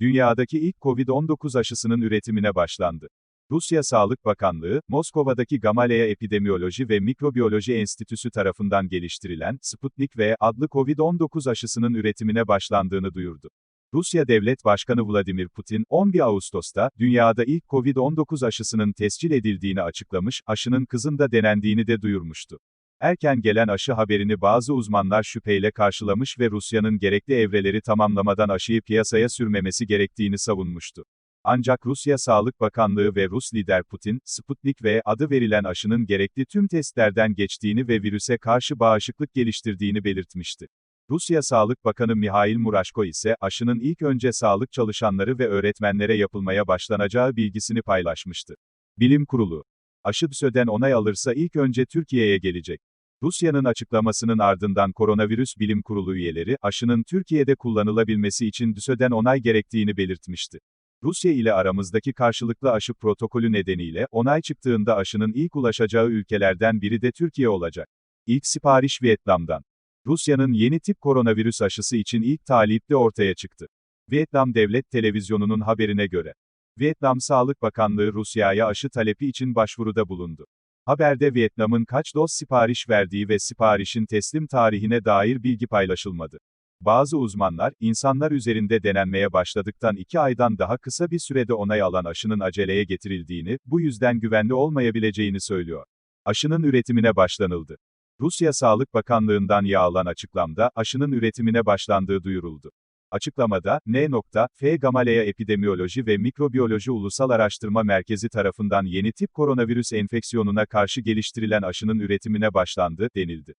Dünyadaki ilk COVID-19 aşısının üretimine başlandı. Rusya Sağlık Bakanlığı, Moskova'daki Gamaleya Epidemiyoloji ve Mikrobiyoloji Enstitüsü tarafından geliştirilen Sputnik V adlı COVID-19 aşısının üretimine başlandığını duyurdu. Rusya Devlet Başkanı Vladimir Putin, 11 Ağustos'ta, dünyada ilk COVID-19 aşısının tescil edildiğini açıklamış, aşının kızında denendiğini de duyurmuştu. Erken gelen aşı haberini bazı uzmanlar şüpheyle karşılamış ve Rusya'nın gerekli evreleri tamamlamadan aşıyı piyasaya sürmemesi gerektiğini savunmuştu. Ancak Rusya Sağlık Bakanlığı ve Rus lider Putin, Sputnik V adı verilen aşının gerekli tüm testlerden geçtiğini ve virüse karşı bağışıklık geliştirdiğini belirtmişti. Rusya Sağlık Bakanı Mihail Murashko ise aşının ilk önce sağlık çalışanları ve öğretmenlere yapılmaya başlanacağı bilgisini paylaşmıştı. Bilim Kurulu Aşı DSÖ'den onay alırsa ilk önce Türkiye'ye gelecek. Rusya'nın açıklamasının ardından Koronavirüs Bilim Kurulu üyeleri, aşının Türkiye'de kullanılabilmesi için DSÖ'den onay gerektiğini belirtmişti. Rusya ile aramızdaki karşılıklı aşı protokolü nedeniyle, onay çıktığında aşının ilk ulaşacağı ülkelerden biri de Türkiye olacak. İlk sipariş Vietnam'dan. Rusya'nın yeni tip koronavirüs aşısı için ilk talip de ortaya çıktı. Vietnam Devlet Televizyonu'nun haberine göre. Vietnam Sağlık Bakanlığı Rusya'ya aşı talebi için başvuruda bulundu. Haberde Vietnam'ın kaç doz sipariş verdiği ve siparişin teslim tarihine dair bilgi paylaşılmadı. Bazı uzmanlar, insanlar üzerinde denenmeye başladıktan iki aydan daha kısa bir sürede onay alan aşının aceleye getirildiğini, bu yüzden güvenli olmayabileceğini söylüyor. Aşının üretimine başlanıldı. Rusya Sağlık Bakanlığı'ndan yağılan açıklamda, aşının üretimine başlandığı duyuruldu. Açıklamada, N.F. Gamaleya Epidemiyoloji ve Mikrobiyoloji Ulusal Araştırma Merkezi tarafından yeni tip koronavirüs enfeksiyonuna karşı geliştirilen aşının üretimine başlandı, denildi.